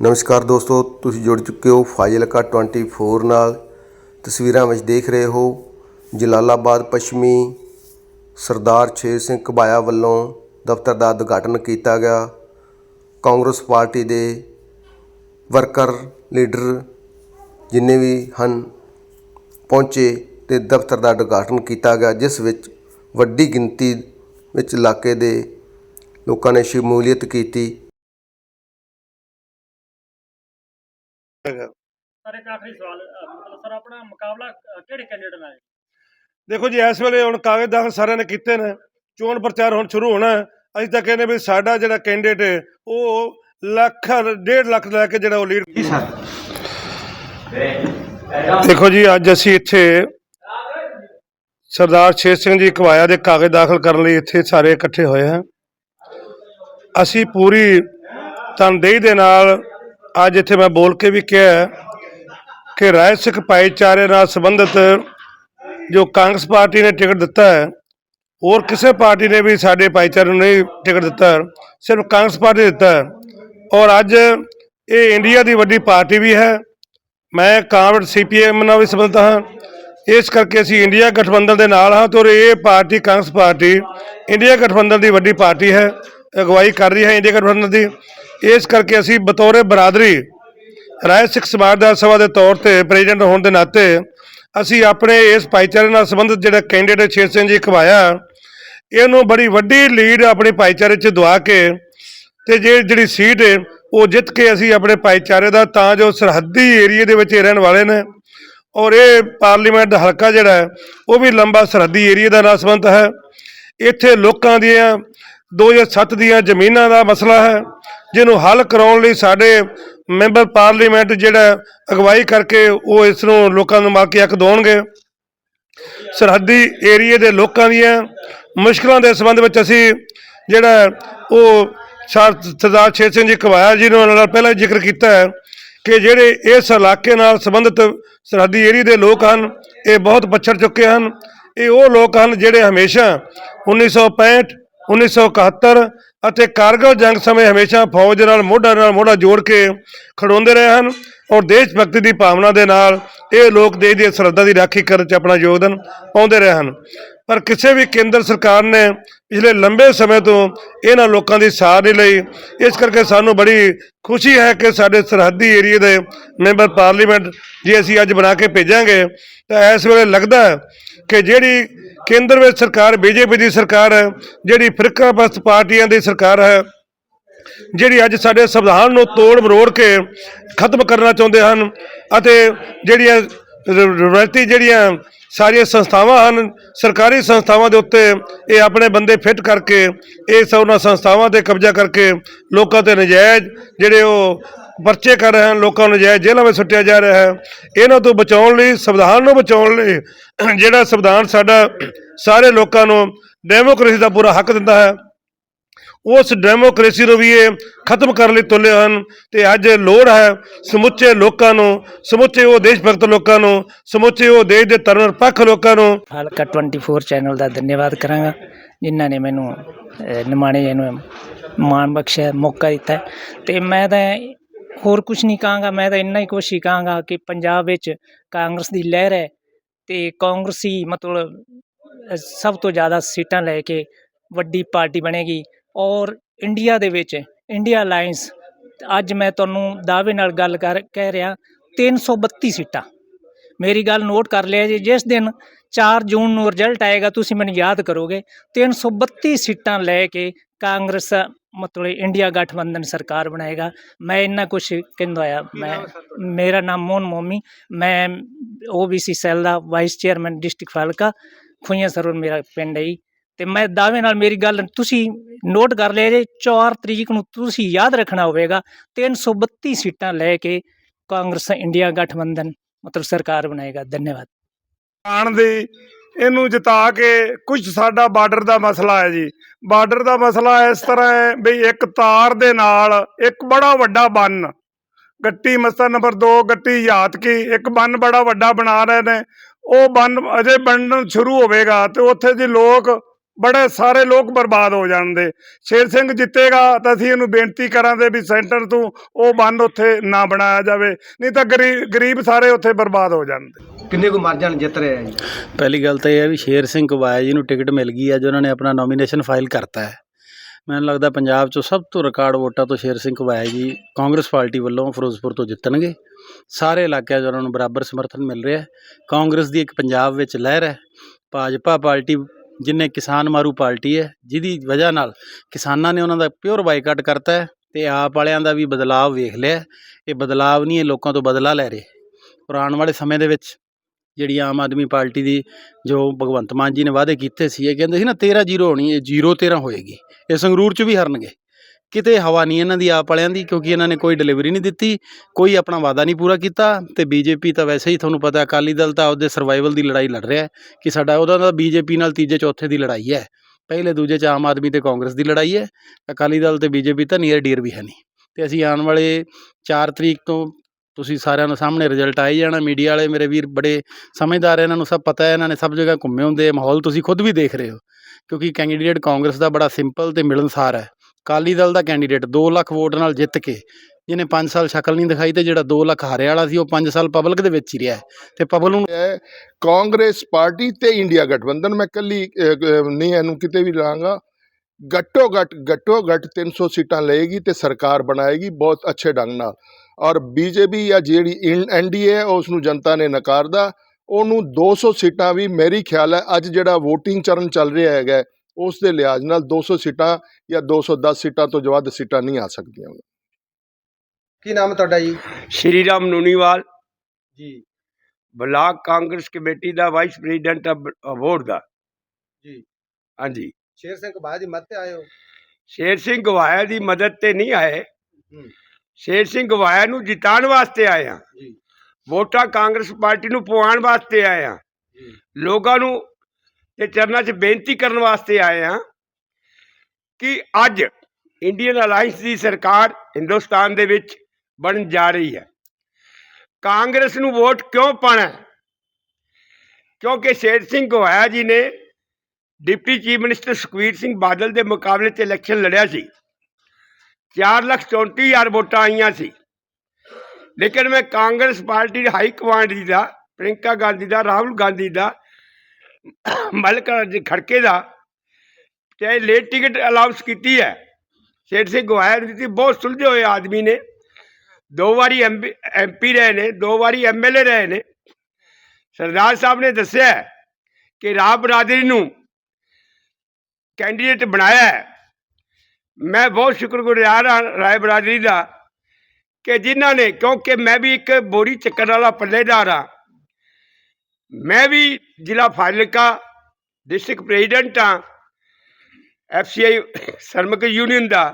ਨਮਸਕਾਰ ਦੋਸਤੋ, ਤੁਸੀਂ ਜੁੜ ਚੁੱਕੇ ਹੋ ਫਾਜ਼ਿਲਕਾ 24 ਨਾਲ। ਤਸਵੀਰਾਂ ਵਿੱਚ ਦੇਖ ਰਹੇ ਹੋ, ਜਲਾਲਾਬਾਦ ਪੱਛਮੀ ਸਰਦਾਰ ਛੇ ਸਿੰਘ ਘਬਾਇਆ ਵੱਲੋਂ ਦਫ਼ਤਰ ਦਾ ਉਦਘਾਟਨ ਕੀਤਾ ਗਿਆ। ਕਾਂਗਰਸ ਪਾਰਟੀ ਦੇ ਵਰਕਰ, ਲੀਡਰ ਜਿੰਨੇ ਵੀ ਹਨ, ਪਹੁੰਚੇ ਤੇ ਦਫ਼ਤਰ ਦਾ ਉਦਘਾਟਨ ਕੀਤਾ ਗਿਆ, ਜਿਸ ਵਿੱਚ ਵੱਡੀ ਗਿਣਤੀ ਵਿੱਚ ਇਲਾਕੇ ਦੇ ਲੋਕਾਂ ਨੇ ਸ਼ਮੂਲੀਅਤ ਕੀਤੀ। ਸਰ ਇੱਕ ਆਖਰੀ ਸਵਾਲ ਅਹ ਮਤਲਬ ਸਰ ਆਪਣਾ ਮੁਕਾਬਲਾ ਅਹ ਕਿਹੜੇ ਕੈਂਡੀਡੇਟ ਨਾਲ ਹੈ? ਦੇਖੋ ਜੀ ਇਸ ਵੇਲੇ ਹੁਣ ਕਾਗਜ਼ ਦਾਖਲ ਸਾਰਿਆਂ ਨੇ ਕੀਤੇ ਨੇ। ਚੋਣ ਪ੍ਰਚਾਰ ਹੁਣ ਸ਼ੁਰੂ ਹੋਣਾ। ਹੈ। ਅਸੀਂ ਤਾਂ ਕਹਿੰਦੇ ਵੀ ਸਾਡਾ ਜਿਹੜਾ ਕੈਂਡੀਡੇਟ ਹੈ ਉਹ ਲੱਖ ਡੇਢ ਲੱਖ ਲੈ ਕੇ ਜਿਹੜਾ ਉਹ ਲੀਡ ਸਰ। ਦੇਖੋ ਜੀ ਅੱਜ ਅਸੀਂ ਇੱਥੇ ਸਰਦਾਰ ਛੇ ਸਿੰਘ ਜੀ ਕਵਾਇਆ ਦੇ ਕਾਗਜ਼ ਦਾਖਲ ਕਰਨ ਲਈ ਇੱਥੇ ਸਾਰੇ ਇਕੱਠੇ ਹੋਏ ਹਾਂ। ਅਸੀਂ ਪੂਰੀ ਤਨਦੇਹੀ ਦੇ ਨਾਲ ਅੱਜ ਇੱਥੇ ਮੈਂ ਬੋਲ ਕੇ ਵੀ ਕਿਹਾ ਕਿ ਰਾਏ ਸਿੱਖ ਭਾਈਚਾਰੇ ਨਾਲ ਸੰਬੰਧਿਤ ਜੋ ਕਾਂਗਰਸ ਪਾਰਟੀ ਨੇ ਟਿਕਟ ਦਿੱਤਾ ਹੈ, ਹੋਰ ਕਿਸੇ ਪਾਰਟੀ ਨੇ ਵੀ ਸਾਡੇ ਭਾਈਚਾਰੇ ਨੂੰ ਨਹੀਂ ਟਿਕਟ ਦਿੱਤਾ, ਸਿਰਫ ਕਾਂਗਰਸ ਪਾਰਟੀ ਦਿੱਤਾ ਔਰ ਅੱਜ ਇਹ ਇੰਡੀਆ ਦੀ ਵੱਡੀ ਪਾਰਟੀ ਵੀ ਹੈ। ਮੈਂ ਕਾਂਗਰਸ ਸੀਪੀਐਮ ਨਾਲ ਵੀ ਸੰਬੰਧਿਤ ਹਾਂ। ਇਸ ਕਰਕੇ ਅਸੀਂ ਇੰਡੀਆ ਗਠਬੰਧਨ ਦੇ ਨਾਲ ਹਾਂ ਤੇ ਔਰ ਇਹ ਪਾਰਟੀ ਕਾਂਗਰਸ ਪਾਰਟੀ ਇੰਡੀਆ ਗਠਬੰਧਨ ਦੀ ਵੱਡੀ ਪਾਰਟੀ ਹੈ, ਅਗਵਾਈ ਕਰ ਰਹੀ ਹੈ ਇੰਡੀਆ ਗਠਬੰਧਨ ਦੀ। ਇਸ ਕਰਕੇ ਅਸੀਂ ਬਤੌਰ ਬਰਾਦਰੀ ਰਾਏ ਸਿੱਖ ਸਮਾਜ ਦਾ ਸਭਾ ਦੇ ਤੌਰ ਤੇ ਪ੍ਰੈਜ਼ੀਡੈਂਟ ਹੋਣ ਦੇ ਨਾਤੇ ਅਸੀਂ ਆਪਣੇ ਇਸ ਭਾਈਚਾਰੇ ਨਾਲ ਸੰਬੰਧਿਤ ਜਿਹੜਾ ਕੈਂਡੀਡੇਟ ਸ਼ੇਰ ਸਿੰਘ ਜੀ ਖਵਾਇਆ, ਇਹਨੂੰ ਬੜੀ ਵੱਡੀ ਲੀਡ ਆਪਣੇ ਭਾਈਚਾਰੇ 'ਚ ਦਵਾ ਕੇ ਤੇ ਜੇ ਜਿਹੜੀ ਸੀਟ ਹੈ ਉਹ ਜਿੱਤ ਕੇ ਅਸੀਂ ਆਪਣੇ ਭਾਈਚਾਰੇ ਦਾ ਤਾਂ ਜੋ ਸਰਹੱਦੀ ਏਰੀਏ ਦੇ ਵਿੱਚ ਰਹਿਣ ਵਾਲੇ ਨੇ ਔਰ ਇਹ ਪਾਰਲੀਮੈਂਟ ਦਾ ਹਲਕਾ ਜਿਹੜਾ ਉਹ ਵੀ ਲੰਬਾ ਸਰਹੱਦੀ ਏਰੀਏ ਦਾ ਨਾਲ ਸੰਬੰਧ ਹੈ। ਇੱਥੇ ਲੋਕਾਂ ਦੀਆਂ 2007 ਦੀਆਂ ਜ਼ਮੀਨਾਂ ਦਾ ਮਸਲਾ ਹੈ ਜਿਹਨੂੰ ਹੱਲ ਕਰਾਉਣ ਲਈ ਸਾਡੇ ਮੈਂਬਰ ਪਾਰਲੀਮੈਂਟ ਜਿਹੜਾ ਅਗਵਾਈ ਕਰਕੇ ਉਹ ਇਸ ਨੂੰ ਲੋਕਾਂ ਨੂੰ ਮਾਕੀ ਹੱਕ ਦੇਣਗੇ। ਸਰਹੱਦੀ ਏਰੀਏ ਦੇ ਲੋਕਾਂ ਦੀਆਂ ਮੁਸ਼ਕਲਾਂ ਦੇ ਸੰਬੰਧ ਵਿੱਚ ਅਸੀਂ ਜਿਹੜਾ ਉਹ ਸਰਦਾਰ ਛੇ ਸਿੰਘ ਜੀ ਕਵਾਇਆ ਜੀ ਨੂੰ ਨਾਲ ਪਹਿਲਾਂ ਜ਼ਿਕਰ ਕੀਤਾ ਹੈ ਕਿ ਜਿਹੜੇ ਇਸ ਇਲਾਕੇ ਨਾਲ ਸੰਬੰਧਿਤ ਸਰਹੱਦੀ ਏਰੀਏ ਦੇ ਲੋਕ ਹਨ, ਇਹ ਬਹੁਤ ਪਛੜ ਚੁੱਕੇ ਹਨ। ਇਹ ਉਹ ਲੋਕ ਹਨ ਜਿਹੜੇ ਹਮੇਸ਼ਾ 1965 1971 ਅਤੇ ਕਾਰਗਿਲ ਜੰਗ ਸਮੇਂ ਹਮੇਸ਼ਾ ਫੌਜ ਦੇ ਨਾਲ, ਮੋਢਾ ਨਾਲ, ਮੋਢਾ ਜੋੜ ਕੇ ਖੜੋਂਦੇ ਰਹੇ ਹਨ ਔਰ ਦੇਸ਼ ਭਗਤੀ ਦੀ ਭਾਵਨਾ ਦੇ ਨਾਲ ਇਹ ਲੋਕ ਦੇਸ਼ ਦੀ ਸਰਹੱਦਾਂ ਦੀ ਰਾਖੀ ਕਰਨ 'ਚ ਆਪਣਾ ਯੋਗਦਾਨ ਪਾਉਂਦੇ ਰਹੇ ਹਨ। ਪਰ ਕਿਸੇ ਵੀ ਕੇਂਦਰ ਸਰਕਾਰ ਨੇ ਪਿਛਲੇ ਲੰਬੇ ਸਮੇਂ ਤੋਂ ਇਹਨਾਂ ਲੋਕਾਂ ਦੀ ਸਾਰ ਨਹੀਂ ਲਈ। ਇਸ ਕਰਕੇ ਸਾਨੂੰ ਬੜੀ ਖੁਸ਼ੀ ਹੈ ਕਿ ਸਾਡੇ ਸਰਹੱਦੀ ਏਰੀਏ ਦੇ ਮੈਂਬਰ ਪਾਰਲੀਮੈਂਟ ਜੇ ਅਸੀਂ ਅੱਜ ਬਣਾ ਕੇ ਭੇਜਾਂਗੇ ਤਾਂ ਇਸ ਵੇਲੇ ਲੱਗਦਾ ਹੈ ਕਿ ਜਿਹੜੀ ਕੇਂਦਰ ਵਿੱਚ ਸਰਕਾਰ, ਬੀਜੇਪੀ ਦੀ ਸਰਕਾਰ ਹੈ, ਜਿਹੜੀ ਫਿਰਕਾਪਰਸਤ ਪਾਰਟੀਆਂ ਦੀ ਸਰਕਾਰ ਹੈ, ਜਿਹੜੀ ਅੱਜ ਸਾਡੇ ਸੰਵਿਧਾਨ ਨੂੰ ਤੋੜ ਮਰੋੜ ਕੇ ਖਤਮ ਕਰਨਾ ਚਾਹੁੰਦੇ ਹਨ ਅਤੇ ਜਿਹੜੀਆਂ ਰਵਾਇਤੀ ਜਿਹੜੀਆਂ ਸਾਰੀਆਂ ਸੰਸਥਾਵਾਂ ਹਨ, ਸਰਕਾਰੀ ਸੰਸਥਾਵਾਂ ਦੇ ਉੱਤੇ ਇਹ ਆਪਣੇ ਬੰਦੇ ਫਿੱਟ ਕਰਕੇ, ਇਹ ਸਭ ਉਹਨਾਂ ਸੰਸਥਾਵਾਂ ਤੇ ਕਬਜ਼ਾ ਕਰਕੇ ਲੋਕਾਂ ਤੇ ਨਜਾਇਜ਼ ਜਿਹੜੇ ਉਹ ਪਰਚੇ ਕਰ ਰਹੇ ਹਨ, ਲੋਕਾਂ ਨੂੰ ਨਜਾਇਜ਼ ਜੇਲ੍ਹਾਂ ਵਿੱਚ ਸੁੱਟਿਆ ਜਾ ਰਿਹਾ ਹੈ ਇਹਨਾਂ ਤੋਂ ਬਚਾਉਣ ਲਈ, ਸੰਵਿਧਾਨ ਨੂੰ ਬਚਾਉਣ ਲਈ ਜਿਹੜਾ ਸੰਵਿਧਾਨ ਸਾਡਾ ਸਾਰੇ ਲੋਕਾਂ ਨੂੰ ਡੈਮੋਕ੍ਰੇਸੀ ਦਾ ਪੂਰਾ ਹੱਕ ਦਿੰਦਾ ਹੈ, ਉਸ ਡੈਮੋਕ੍ਰੇਸੀ ਨੂੰ ਵੀ ਇਹ ਖਤਮ ਕਰਨ ਲਈ ਤੁਲੇ ਹਨ ਤੇ ਅੱਜ ਲੋੜ ਹੈ, ਸਮੁੱਚੇ ਲੋਕਾਂ ਨੂੰ, ਸਮੁੱਚੇ ਉਹ ਦੇਸ਼ ਭਗਤ ਲੋਕਾਂ ਨੂੰ, ਸਮੁੱਚੇ ਉਹ ਦੇਸ਼ ਦੇ ਧਰਮ ਪੱਖ ਲੋਕਾਂ ਨੂੰ ਹਲਕਾ 24 ਚੈਨਲ ਦਾ ਧੰਨਵਾਦ ਕਰਾਂਗਾ, ਜਿਨ੍ਹਾਂ ਨੇ ਮੈਨੂੰ ਨਿਮਾਣੇ ਨੂੰ ਮਾਣ ਬਖਸ਼ਿਆ, ਮੌਕਾ ਦਿੱਤਾ ਹੈ। ਤੇ ਮੈਂ ਤਾਂ ਹੋਰ ਕੁਝ ਨਹੀਂ ਕਹਾਂਗਾ, ਮੈਂ ਤਾਂ ਇੰਨਾ ਹੀ ਕੁਛ ਹੀ ਕਹਾਂਗਾ ਕਿ ਪੰਜਾਬ ਵਿੱਚ ਕਾਂਗਰਸ ਦੀ ਲਹਿਰ ਹੈ ਤੇ ਕਾਂਗਰਸੀ ਮਤਲਬ ਸਭ ਤੋਂ ਜ਼ਿਆਦਾ ਸੀਟਾਂ ਲੈ ਕੇ ਵੱਡੀ ਪਾਰਟੀ ਬਣੇਗੀ ਔਰ ਇੰਡੀਆ ਦੇ ਵਿੱਚ, ਇੰਡੀਆ ਅਲਾਈਅੰਸ ਅੱਜ ਮੈਂ ਤੁਹਾਨੂੰ ਦਾਅਵੇ ਨਾਲ ਗੱਲ ਕਰ, ਕਹਿ ਰਿਹਾ 332 ਸੀਟਾਂ। ਮੇਰੀ ਗੱਲ ਨੋਟ ਕਰ ਲਿਆ ਜੀ, ਜਿਸ ਦਿਨ 4 ਜੂਨ ਨੂੰ ਰਿਜ਼ਲਟ ਆਏਗਾ, ਤੁਸੀਂ ਮੈਨੂੰ ਯਾਦ ਕਰੋਗੇ 332 ਸੀਟਾਂ ਲੈ ਕੇ ਕਾਂਗਰਸ ਮਤਲਬ ਇੰਡੀਆ ਗਠਬੰਧਨ ਸਰਕਾਰ ਬਣਾਏਗਾ। ਮੈਂ ਇੰਨਾ ਕੁਝ ਕਹਿੰਦਾ ਆ ਮੈਂ ਮੇਰਾ ਨਾਮ ਮੋਹਨ ਮੋਮੀ। ਮੈਂ ਓਬੀਸੀ ਸੈੱਲ ਦਾ ਵਾਈਸ ਚੇਅਰਮੈਨ ਡਿਸਟ੍ਰਿਕਟ ਫਾਲਕਾ ਖੁਈਆਂ ਸਰਵਰ ਮੇਰਾ ਪਿੰਡ ਹੈ ਜੀ। ਤੇ ਮੈਂ ਦਾਅਵੇ ਨਾਲ ਮੇਰੀ ਗੱਲ ਤੁਸੀਂ ਨੋਟ ਕਰ ਲਿਆ ਜੇ 4 ਤਰੀਕ ਨੂੰ ਤੁਸੀਂ ਯਾਦ ਰੱਖਣਾ ਹੋਵੇਗਾ 332 ਸੀਟਾਂ ਲੈ ਕੇ ਕਾਂਗਰਸ ਇੰਡੀਆ ਗਠਬੰਧਨ ਮਤਲਬ ਸਰਕਾਰ ਬਣਾਏਗਾ। ਧੰਨਵਾਦ। ਆਣ ਦੀ ਇਹਨੂੰ ਜਿਤਾ ਕੇ ਕੁਝ ਸਾਡਾ ਬਾਰਡਰ ਦਾ ਮਸਲਾ ਹੈ ਜੀ। ਬਾਰਡਰ ਦਾ ਮਸਲਾ ਇਸ ਤਰ੍ਹਾਂ ਹੈ ਵੀ ਇੱਕ ਤਾਰ ਦੇ ਨਾਲ ਇੱਕ ਬੜਾ ਵੱਡਾ ਬੰਨ। ਗੱਟੀ ਮਸਲਾ ਨੰਬਰ 2 ਗੱਟੀ ਯਾਤ ਕੀ ਇੱਕ ਬੰਨ ਬੜਾ ਵੱਡਾ ਬਣਾ ਰਹੇ ਨੇ। ਉਹ ਬੰਨ ਅਜੇ ਬਣਨ ਸ਼ੁਰੂ ਹੋਵੇਗਾ ਤੇ ਉੱਥੇ ਜੀ ਲੋਕ, ਬੜੇ ਸਾਰੇ ਲੋਕ ਬਰਬਾਦ ਹੋ ਜਾਣਦੇ। ਸ਼ੇਰ ਸਿੰਘ ਜਿੱਤੇਗਾ ਤਾਂ ਅਸੀਂ ਇਹਨੂੰ ਬੇਨਤੀ ਕਰਾਂਗੇ ਵੀ ਸੈਂਟਰ ਤੋਂ ਉਹ ਬੰਨ ਉੱਥੇ ਨਾ ਬਣਾਇਆ ਜਾਵੇ, ਨਹੀਂ ਤਾਂ ਗਰੀਬ ਗਰੀਬ ਸਾਰੇ ਉੱਥੇ ਬਰਬਾਦ ਹੋ ਜਾਣਦੇ। ਕਿੰਨੇ ਕੁ ਮਰ ਜਾਣ ਜਿੱਤ ਰਿਹਾ ਆ ਜੀ? ਪਹਿਲੀ ਗੱਲ ਤਾਂ ਇਹ ਹੈ ਵੀ ਸ਼ੇਰ ਸਿੰਘ ਕਬਾਇਆ ਜੀ ਨੂੰ ਟਿਕਟ ਮਿਲ ਗਈ ਹੈ ਜੋ ਉਹਨਾਂ ਨੇ ਆਪਣਾ ਨੋਮੀਨੇਸ਼ਨ ਫਾਈਲ ਕਰਤਾ ਹੈ। ਮੈਨੂੰ ਲੱਗਦਾ ਪੰਜਾਬ 'ਚੋਂ ਸਭ ਤੋਂ ਰਿਕਾਰਡ ਵੋਟਾਂ ਤੋਂ ਸ਼ੇਰ ਸਿੰਘ ਕਬਾਇਆ ਜੀ ਕਾਂਗਰਸ ਪਾਰਟੀ ਵੱਲੋਂ ਫਿਰੋਜ਼ਪੁਰ ਤੋਂ ਜਿੱਤਣਗੇ। ਸਾਰੇ ਇਲਾਕਿਆਂ 'ਚ ਉਹਨਾਂ ਨੂੰ ਬਰਾਬਰ ਸਮਰਥਨ ਮਿਲ ਰਿਹਾ ਹੈ। ਕਾਂਗਰਸ ਦੀ ਇੱਕ ਪੰਜਾਬ ਵਿੱਚ ਲਹਿਰ ਹੈ। ਭਾਜਪਾ ਪਾਰਟੀ ਜਿੰਨੇ ਕਿਸਾਨ ਮਾਰੂ ਪਾਰਟੀ ਹੈ, ਜਿਹਦੀ ਵਜ੍ਹਾ ਨਾਲ ਕਿਸਾਨਾਂ ਨੇ ਉਹਨਾਂ ਦਾ ਪਿਓਰ ਬਾਈਕਾਟ ਕਰਤਾ ਹੈ ਤੇ ਆਪ ਵਾਲਿਆਂ ਦਾ ਵੀ ਬਦਲਾਅ ਵੇਖ ਲਿਆ ਇਹ ਬਦਲਾਅ ਨਹੀਂ, ਇਹ ਲੋਕਾਂ ਤੋਂ ਬਦਲਾ ਲੈ ਰਹੇ। ਔਰ ਆਉਣ ਵਾਲੇ ਸਮੇਂ ਦੇ ਵਿੱਚ ਜਿਹੜੀ ਆਮ ਆਦਮੀ ਪਾਰਟੀ ਦੀ ਜੋ ਭਗਵੰਤ ਮਾਨ ਜੀ ਨੇ ਵਾਅਦੇ ਕੀਤੇ ਸੀ, ਇਹ ਕਹਿੰਦੇ ਸੀ ਨਾ 13 ਜ਼ੀਰੋ ਹੋਣੀ, ਇਹ ਜ਼ੀਰੋ 13 ਹੋਏਗੀ, ਇਹ ਸੰਗਰੂਰ 'ਚ ਵੀ ਹਰਨਗੇ। ਕਿਤੇ ਹਵਾ ਨਹੀਂ ਇਹਨਾਂ ਦੀ ਆਪ ਵਾਲਿਆਂ ਦੀ, ਕਿਉਂਕਿ ਇਹਨਾਂ ਨੇ ਕੋਈ ਡਿਲੀਵਰੀ ਨਹੀਂ ਦਿੱਤੀ, ਕੋਈ ਆਪਣਾ ਵਾਅਦਾ ਨਹੀਂ ਪੂਰਾ ਕੀਤਾ, ਤੇ ਬੀਜੇਪੀ ਤਾਂ ਵੈਸੇ ਹੀ ਤੁਹਾਨੂੰ ਪਤਾ ਅਕਾਲੀ ਦਲ ਤਾਂ ਉਹਦੇ ਸਰਵਾਈਵਲ ਦੀ ਲੜਾਈ ਲੜ ਰਿਹਾ ਹੈ, ਕਿ ਸਾਡਾ ਉਹਦਾ ਤਾਂ ਬੀਜੇਪੀ ਨਾਲ ਤੀਜੇ ਚੌਥੇ ਦੀ ਲੜਾਈ ਹੈ, ਪਹਿਲੇ ਦੂਜੇ 'ਚ ਆਮ ਆਦਮੀ ਤੇ ਕਾਂਗਰਸ ਦੀ ਲੜਾਈ ਹੈ, ਅਕਾਲੀ ਦਲ ਤੇ ਬੀਜੇਪੀ ਤਾਂ ਨੀਅਰ ਡੀਅਰ ਵੀ ਹੈ ਨਹੀਂ। ਤੇ ਅਸੀਂ ਆਉਣ ਵਾਲੇ 4 ਤਰੀਕ ਤੋਂ ਤੁਸੀਂ ਸਾਰਿਆਂ ਨੂੰ ਸਾਹਮਣੇ ਰਿਜ਼ਲਟ ਆਈ ਜਾਣਾ ਮੀਡੀਆ ਵਾਲੇ ਮੇਰੇ ਵੀਰ ਬੜੇ ਸਮਝਦਾਰ ਹੈ ਇਹਨਾਂ ਨੂੰ ਸਭ ਪਤਾ ਹੈ, ਇਹਨਾਂ ਨੇ ਸਭ ਜਗ੍ਹਾ ਘੁੰਮੇ ਹੁੰਦੇ ਮਾਹੌਲ ਤੁਸੀਂ ਖੁਦ ਵੀ ਦੇਖ ਰਹੇ ਹੋ, ਕਿਉਂਕਿ ਕੈਂਡੀਡੇਟ ਕਾਂਗਰਸ ਦਾ ਬੜਾ ਸਿੰਪਲ ਤੇ ਮਿਲਣਸਾਰ ਹੈ। ਅਕਾਲੀ ਦਲ ਦਾ ਕੈਂਡੀਡੇਟ 2 ਲੱਖ ਵੋਟ ਨਾਲ ਜਿੱਤ ਕੇ, ਜਿਹਨੇ 5 ਸਾਲ ਸ਼ਕਲ ਨਹੀਂ ਦਿਖਾਈ ਤੇ ਜਿਹੜਾ 2 ਲੱਖ ਹਾਰੇ ਵਾਲਾ ਸੀ, ਉਹ 5 ਸਾਲ ਪਬਲਿਕ ਦੇ ਵਿੱਚ ਹੀ ਰਿਹਾ ਹੈ ਤੇ ਪਬਲਿਕ ਨੂੰ ਕਾਂਗਰਸ ਪਾਰਟੀ ਤੇ ਇੰਡੀਆ ਗਠਬੰਧਨ ਮੈਂ ਕੱਲੀ ਨਹੀਂ, ਇਹਨੂੰ ਕਿਤੇ ਵੀ ਲਾਂਗਾ। ਘੱਟੋ ਘੱਟ ਘੱਟੋ ਘੱਟ 300 ਸੀਟਾਂ ਲਏਗੀ ਤੇ ਸਰਕਾਰ ਬਣਾਏਗੀ ਬਹੁਤ ਅੱਛੇ ਢੰਗ ਨਾਲ। ਔਰ ਬੀਜੇਪੀ ਜਾਂ ਜਿਹੜੀ ਐਨਡੀਏ ਹੈ ਉਸ ਨੂੰ ਜਨਤਾ ਨੇ ਨਕਾਰਦਾ। ਉਹਨੂੰ 200 ਸੀਟਾਂ ਵੀ ਮੇਰੀ ਖਿਆਲ ਹੈ ਅੱਜ ਜਿਹੜਾ VOTING ਚਰਨ ਚੱਲ ਰਿਹਾ ਹੈਗਾ ਉਸ ਦੇ ਲਿਹਾਜ਼ ਨਾਲ 200 ਸੀਟਾਂ ਜਾਂ 210 ਸੀਟਾਂ ਤੋਂ ਵੱਧ ਸੀਟਾਂ ਨਹੀਂ ਆ ਸਕਦੀਆਂ। ਕੀ ਨਾਮ ਤੁਹਾਡਾ ਜੀ? ਸ਼੍ਰੀ ਰਾਮ ਨੂਨੀਵਾਲ। ਜੀ। ਬਲਾਕ ਕਾਂਗਰਸ ਕਮੇਟੀ ਦਾ ਵਾਈਸ ਪ੍ਰੈਜ਼ੀਡੈਂਟ ਅਵਾਰਡ ਦਾ। ਜੀ। ਹਾਂਜੀ। ਸ਼ੇਰ ਸਿੰਘ ਕਬਾਇਆ ਦੀ ਮੱਤ ਤੇ ਆਏ ਹੋ? ਸ਼ੇਰ ਸਿੰਘ ਗਵਾਇਆ ਦੀ ਮਦਦ ਤੇ ਨਹੀਂ ਆਏ। ਹੂੰ। ਸ਼ੇਰ ਸਿੰਘ ਗਵਾਇਆ ਨੂੰ ਜਿਤਾਉਣ ਵਾਸਤੇ ਆਏ ਆ ਜੀ। ਵੋਟਾਂ ਕਾਂਗਰਸ ਪਾਰਟੀ ਨੂੰ ਪਵਾਉਣ ਵਾਸਤੇ ਆਏ ਆ ਜੀ। ਲੋਕਾਂ ਨੂੰ ਤੇ ਚਰਨਾਂ 'ਚ ਬੇਨਤੀ ਕਰਨ ਵਾਸਤੇ ਆਏ ਆ ਕਿ ਅੱਜ ਇੰਡੀਅਨ ਅਲਾਈਅੰਸ ਦੀ ਸਰਕਾਰ ਹਿੰਦੁਸਤਾਨ ਦੇ ਵਿੱਚ ਬਣਨ ਜਾ ਰਹੀ ਹੈ। ਕਾਂਗਰਸ ਨੂੰ ਵੋਟ ਕਿਉਂ ਪਾਣਾ ਹੈ? ਕਿਉਂਕਿ ਸ਼ੇਰ ਸਿੰਘ ਗਵਾਇਆ ਜੀ ਨੇ deputy chief minister Sukhbir Singh Badal ਦੇ ਮੁਕਾਬਲੇ 'ਚ ਇਲੈਕਸ਼ਨ ਲੜਿਆ ਸੀ। 4 ਲੱਖ 34 ਹਜ਼ਾਰ ਵੋਟਾਂ ਆਈਆਂ ਸੀ। ਲੇਕਿਨ ਮੈਂ ਕਾਂਗਰਸ ਪਾਰਟੀ ਦੇ ਹਾਈ ਕਮਾਂਡ ਦੀ ਦਾ ਪ੍ਰਿੰਕਾ ਗਾਂਧੀ ਦਾ, ਰਾਹੁਲ ਗਾਂਧੀ ਦਾ, ਮਲਕਾ ਜੀ ਖੜਕੇ ਦਾ, ਚਾਹੇ ਲੇਟ ਟਿਕਟ ਅਲਾਉਂਸ ਕੀਤੀ ਹੈ, ਸੇਠ ਸਿੰਘ ਗਵਾਇਆ ਦਿੱਤੀ ਬਹੁਤ ਸੁਲਝੇ ਹੋਏ ਆਦਮੀ ਨੇ। ਦੋ ਵਾਰੀ ਐਮਪੀ ਰਹੇ ਨੇ, ਦੋ ਵਾਰੀ ਐਮਐਲਏ ਰਹੇ ਨੇ। ਸਰਦਾਰ ਸਾਹਿਬ ਨੇ ਦੱਸਿਆ ਕਿ ਰਾਹ ਬਰਾਦਰੀ ਨੂੰ ਕੈਂਡੀਡੇਟ ਬਣਾਇਆ ਹੈ ਮੈਂ ਬਹੁਤ ਸ਼ੁਕਰਗੁਜ਼ਾਰ ਹਾਂ ਰਾਏ ਬਰਾਦਰੀ ਦਾ ਕਿ ਜਿਨ੍ਹਾਂ ਨੇ ਕਿਉਂਕਿ ਮੈਂ ਵੀ ਇੱਕ ਬੋਰੀ ਚੱਕਣ ਵਾਲਾ ਪੱਲੇਦਾਰ ਹਾਂ ਮੈਂ ਵੀ ਜ਼ਿਲ੍ਹਾ ਫਾਜ਼ਿਲਕਾ ਡਿਸਟ੍ਰਿਕਟ ਪ੍ਰੈਜ਼ੀਡੈਂਟ ਹਾਂ ਐਫਸੀਆਈ ਸਰਮਕ ਯੂਨੀਅਨ ਦਾ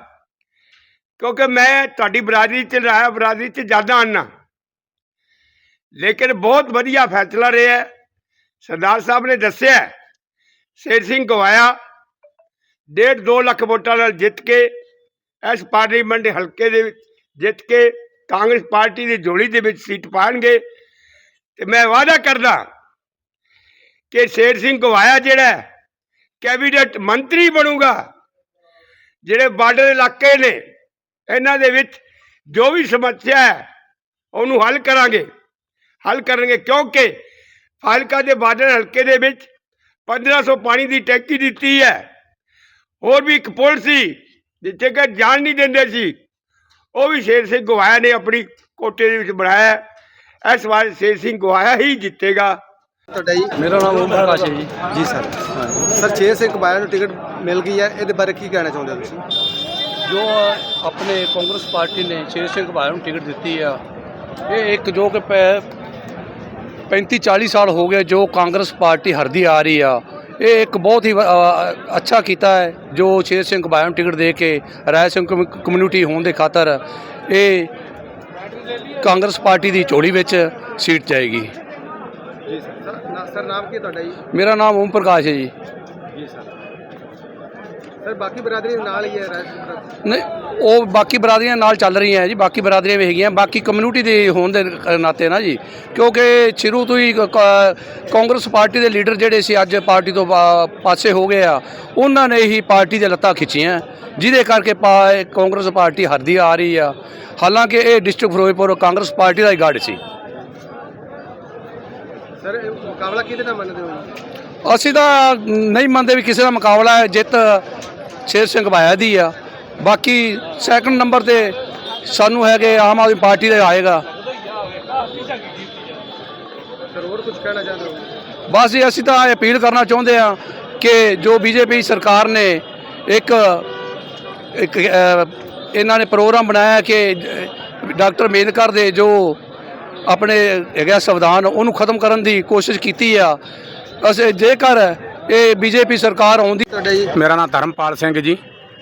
ਕਿਉਂਕਿ ਮੈਂ ਤੁਹਾਡੀ ਬਰਾਦਰੀ ਚ ਰਾਇਆ ਬਰਾਦਰੀ ਚ ਜ਼ਿਆਦਾ ਆਨਾ ਲੇਕਿਨ ਬਹੁਤ ਵਧੀਆ ਫੈਸਲਾ ਰਿਹਾ ਹੈ। ਸਰਦਾਰ ਸਾਹਿਬ ਨੇ ਦੱਸਿਆ ਹੈ, ਸ਼ੇਰ ਸਿੰਘ ਗਵਾਇਆ ਡੇਢ 2 ਲੱਖ ਵੋਟਾਂ ਨਾਲ ਜਿੱਤ ਕੇ ਇਸ ਪਾਰਲੀਮੈਂਟ ਹਲਕੇ ਦੇ ਵਿੱਚ ਜਿੱਤ ਕੇ ਕਾਂਗਰਸ ਪਾਰਟੀ ਦੀ ਜੋੜੀ ਦੇ ਵਿੱਚ ਸੀਟ ਪਾਣਗੇ। ਤੇ ਮੈਂ ਵਾਅਦਾ ਕਰਦਾ ਕਿ ਸ਼ੇਰ ਸਿੰਘ ਗਵਾਇਆ ਜਿਹੜਾ ਕੈਬਨਿਟ ਮੰਤਰੀ ਬਣੂਗਾ, ਜਿਹੜੇ ਬਾਰਡਰ ਇਲਾਕੇ ਨੇ, ਇਹਨਾਂ ਦੇ ਵਿੱਚ ਜੋ ਵੀ ਸਮੱਸਿਆ ਹੈ, ਉਹਨੂੰ ਹੱਲ ਕਰਾਂਗੇ। ਹੱਲ ਕਰਨਗੇ ਕਿਉਂਕਿ ਫਾਲਕਾ ਦੇ ਬਾਰਡਰ ਹਲਕੇ ਦੇ ਵਿੱਚ 1500 ਪਾਣੀ ਦੀ ਟੈਂਕੀ ਦਿੱਤੀ ਹੈ। ਹੋਰ ਵੀ ਇੱਕ ਪੁਲ ਸੀ ਜਿੱਥੇ ਕਿ ਜਾਣ ਨਹੀਂ ਦਿੰਦੇ ਸੀ। ਉਹ ਵੀ ਸ਼ੇਰ ਸਿੰਘ ਗਵਾਇਆ ਨੇ ਆਪਣੀ ਕੋਟੇ ਦੇ ਵਿੱਚ ਬਣਾਇਆ। ਇਸ ਵਾਰ ਸ਼ੇਰ ਸਿੰਘ ਗਵਾਇਆ ਹੀ ਜਿੱਤੇਗਾ। ਤੁਹਾਡਾ ਜੀ? ਮੇਰਾ ਨਾਮ ਓਮ ਪ੍ਰਕਾਸ਼ ਹੈ ਜੀ। ਜੀ ਸਰ। ਸਰ ਸ਼ੇਰ ਸਿੰਘ ਕਬਾਇਆ ਨੂੰ ਟਿਕਟ ਮਿਲ ਗਈ ਹੈ। ਇਹਦੇ ਬਾਰੇ ਕੀ ਕਹਿਣਾ ਚਾਹੁੰਦੇ ਹੋ ਤੁਸੀਂ? ਜੋ ਆਪਣੇ ਕਾਂਗਰਸ ਪਾਰਟੀ ਨੇ ਸ਼ੇਰ ਸਿੰਘ ਭਾਈ ਨੂੰ ਟਿਕਟ ਦਿੱਤੀ ਆ ਇਹ ਇੱਕ ਜੋ ਕਿ 35 40 ਸਾਲ ਹੋ ਗਏ ਜੋ ਕਾਂਗਰਸ ਪਾਰਟੀ ਹਰਦੀ ਆ ਰਹੀ ਆ। ਇਹ ਇੱਕ ਬਹੁਤ ਹੀ ਅੱਛਾ ਕੀਤਾ ਹੈ ਜੋ ਸ਼ੇਰ ਸਿੰਘ ਨੂੰ ਟਿਕਟ ਦੇ ਕੇ ਰਾਏ ਸਿੰਘ ਕਮਿ- ਕਮਿਊਨਿਟੀ ਹੋਣ ਦੇ ਖਾਤਰ ਇਹ ਕਾਂਗਰਸ ਪਾਰਟੀ ਦੀ ਝੋਲੀ ਵਿੱਚ ਸੀਟ ਜਾਏਗੀ। ਜੀ ਸਰ ਸਰ ਨਾਮ ਕੀ ਤੁਹਾਡਾ ਜੀ? ਮੇਰਾ ਨਾਮ ਓਮ ਪ੍ਰਕਾਸ਼ ਹੈ ਜੀ। ਜੀ ਸਰ। ਸਰ ਬਾਕੀ ਬਰਾਦਰੀ ਨਾਲ ਹੀ ਹੈ ਨਹੀਂ ਉਹ ਬਾਕੀ ਬਰਾਦਰੀਆਂ ਨਾਲ ਚੱਲ ਰਹੀਆਂ ਜੀ ਬਾਕੀ ਬਰਾਦਰੀਆਂ ਵੀ ਹੈਗੀਆਂ ਬਾਕੀ ਕਮਿਊਨਿਟੀ ਦੇ ਹੋਣ ਦੇ ਨਾਤੇ ਨਾ ਜੀ। ਕਿਉਂਕਿ ਸ਼ੁਰੂ ਤੋਂ ਹੀ ਕ- ਕਾਂਗਰਸ ਪਾਰਟੀ ਦੇ ਲੀਡਰ ਜਿਹੜੇ ਸੀ ਅੱਜ ਪਾਰਟੀ ਤੋਂ ਪਾ- ਪਾਸੇ ਹੋ ਗਏ ਆ ਉਹਨਾਂ ਨੇ ਹੀ ਪਾਰਟੀ ਦੇ ਲੱਤਾਂ ਖਿੱਚੀਆਂ। ਜਿਹਦੇ ਕਰਕੇ ਪਾ- ਕਾਂਗਰਸ ਪਾਰਟੀ ਹਰਦੀ ਆ ਰਹੀ ਆ। ਹਾਲਾਂਕਿ ਇਹ ਡਿਸਟ੍ਰਿਕਟ ਫਿਰੋਜ਼ਪੁਰ ਕਾਂਗਰਸ ਪਾਰਟੀ ਦਾ ਹੀ ਗੜ ਸੀ। ਸਰ ਮੁਕਾਬਲਾ ਕਿਹਦੇ ਨਾਲ ਮੰਨਦੇ ਹੋ? ਅਸੀਂ ਤਾਂ ਨਹੀਂ ਮੰਨਦੇ ਵੀ ਕਿਸੇ ਦਾ ਮੁਕਾਬਲਾ ਹੈ ਜਿੱਤ ਸ਼ੇਰ ਸਿੰਘ ਭਾਇਆ ਦੀ ਆ। ਬਾਕੀ ਸੈਕੰਡ ਨੰਬਰ ਤੇ ਸਾਨੂੰ ਹੈਗੇ ਆਮ ਆਦਮੀ ਪਾਰਟੀ ਦਾ ਆਏਗਾ। ਸਰ ਹੋਰ ਕੁਝ ਕਹਿਣਾ ਚਾਹੁੰਦੇ ਹੋ? ਬਸ ਜੀ ਅਸੀਂ ਤਾਂ ਇਹ ਅਪੀਲ ਕਰਨਾ ਚਾਹੁੰਦੇ ਆ ਕਿ ਜੋ ਬੀਜੇਪੀ ਸਰਕਾਰ ਨੇ ਇੱਕ ਇੱਕ ਇਹਨਾਂ ਨੇ ਪ੍ਰੋਗਰਾਮ ਬਣਾਇਆ ਕਿ ਡਾਕਟਰ ਅੰਬੇਦਕਰ ਦੇ ਜੋ ਆਪਣੇ ਹੈਗਾ ਸੰਵਿਧਾਨ ਉਹਨੂੰ ਖਤਮ ਕਰਨ ਦੀ ਕੋਸ਼ਿਸ਼ ਕੀਤੀ ਆ। ਅਸੀਂ ਜੇਕਰ ਇਹ ਬੀਜੇਪੀ ਸਰਕਾਰ ਆਉਂਦੀ ਤੁਹਾਡਾ ਜੀ? ਮੇਰਾ ਨਾਮ ਧਰਮਪਾਲ ਸਿੰਘ ਜੀ।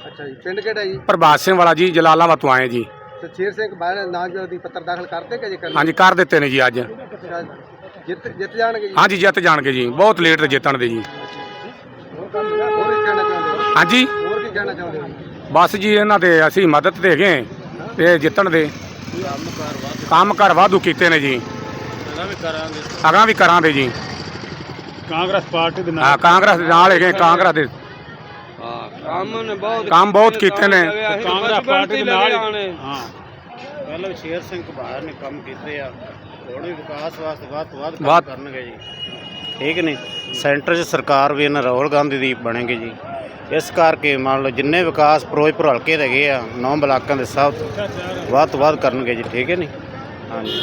ਅੱਛਾ ਜੀ ਪਿੰਡ ਕਿਹੜਾ ਜੀ? ਪ੍ਰਭਾਤ ਸਿੰਘ ਵਾਲਾ ਜੀ ਜਲਾਲਾਬਾਦ ਤੋਂ ਆਏ ਜੀ। ਤੇ ਸ਼ੇਰ ਸਿੰਘ ਬਾਹਰ ਨਾਮ ਦੀ ਪੱਤਰ ਦਾਖਲ ਕਰਤੇ ਕਿ ਜੇ ਕਰਨਾ ਹਾਂਜੀ ਕਰ ਦਿੱਤੇ ਨੇ ਜੀ ਅੱਜ। ਅੱਛਾ, ਜਿੱਤ ਜਿੱਤ ਜਾਣਗੇ ਜੀ? ਹਾਂਜੀ ਜਿੱਤ ਜਾਣਗੇ ਜੀ। ਬਹੁਤ ਲੇਟ ਤੇ ਜਿੱਤਣ ਦੇ ਜੀ। ਹੋਰ ਕੀ ਕਹਿਣਾ ਚਾਹੁੰਦੇ ਹੋ? ਹਾਂਜੀ। ਹੋਰ ਕੀ ਕਹਿਣਾ ਚਾਹੁੰਦੇ ਹੋ? ਬਸ ਜੀ ਇਹਨਾਂ ਦੇ ਅਸੀਂ ਮਦਦ ਦੇ ਗਏ ਤੇ ਜਿੱਤਣ ਦੇ। ਕੰਮ ਕਰ ਵਾਧੂ ਕੀਤੇ ਨੇ ਜੀ। ਅਗਾਂ ਵੀ ਕਰਾਂਗੇ ਜੀ। ਕਾਂਗਰਸ ਪਾਰਟੀ ਦੇ ਹਾਂ ਕਾਂਗਰਸ ਦੇ ਨਾਲ ਹੈਗੇ ਕਾਂਗਰਸ ਦੇ। ਕੰਮ ਬਹੁਤ ਕੀਤੇ ਨੇ ਕਾਂਗਰਸ ਪਾਰਟੀ ਦੇ ਨਾਲ ਹਾਂ ਪਹਿਲਾਂ ਸ਼ੇਰ ਸਿੰਘ ਘਬਾਰ ਨੇ ਕੰਮ ਕੀਤੇ ਆ ਹੁਣ ਵੀ ਵਿਕਾਸ ਵਾਸਤੇ ਵੱਧ ਤੋਂ ਵੱਧ ਕੰਮ ਕਰਨਗੇ ਜੀ। ਠੀਕ ਨਹੀਂ? ਸੈਂਟਰ 'ਚ ਸਰਕਾਰ ਵੀ ਇਹਨਾਂ ਰਾਹੁਲ ਗਾਂਧੀ ਦੀ ਬਣੇਗੀ ਜੀ। ਇਸ ਕਰਕੇ ਮੰਨ ਲਓ ਜਿੰਨੇ ਵਿਕਾਸ ਫਿਰੋਜ਼ਪੁਰ ਹਲਕੇ ਦੇ ਹੈਗੇ ਆ ਨੌ ਬਲਾਕਾਂ ਦੇ ਸਭ ਵੱਧ ਤੋਂ ਵੱਧ ਕਰਨਗੇ ਜੀ ਠੀਕ ਹੈ ਨਹੀਂ? ਹਾਂਜੀ।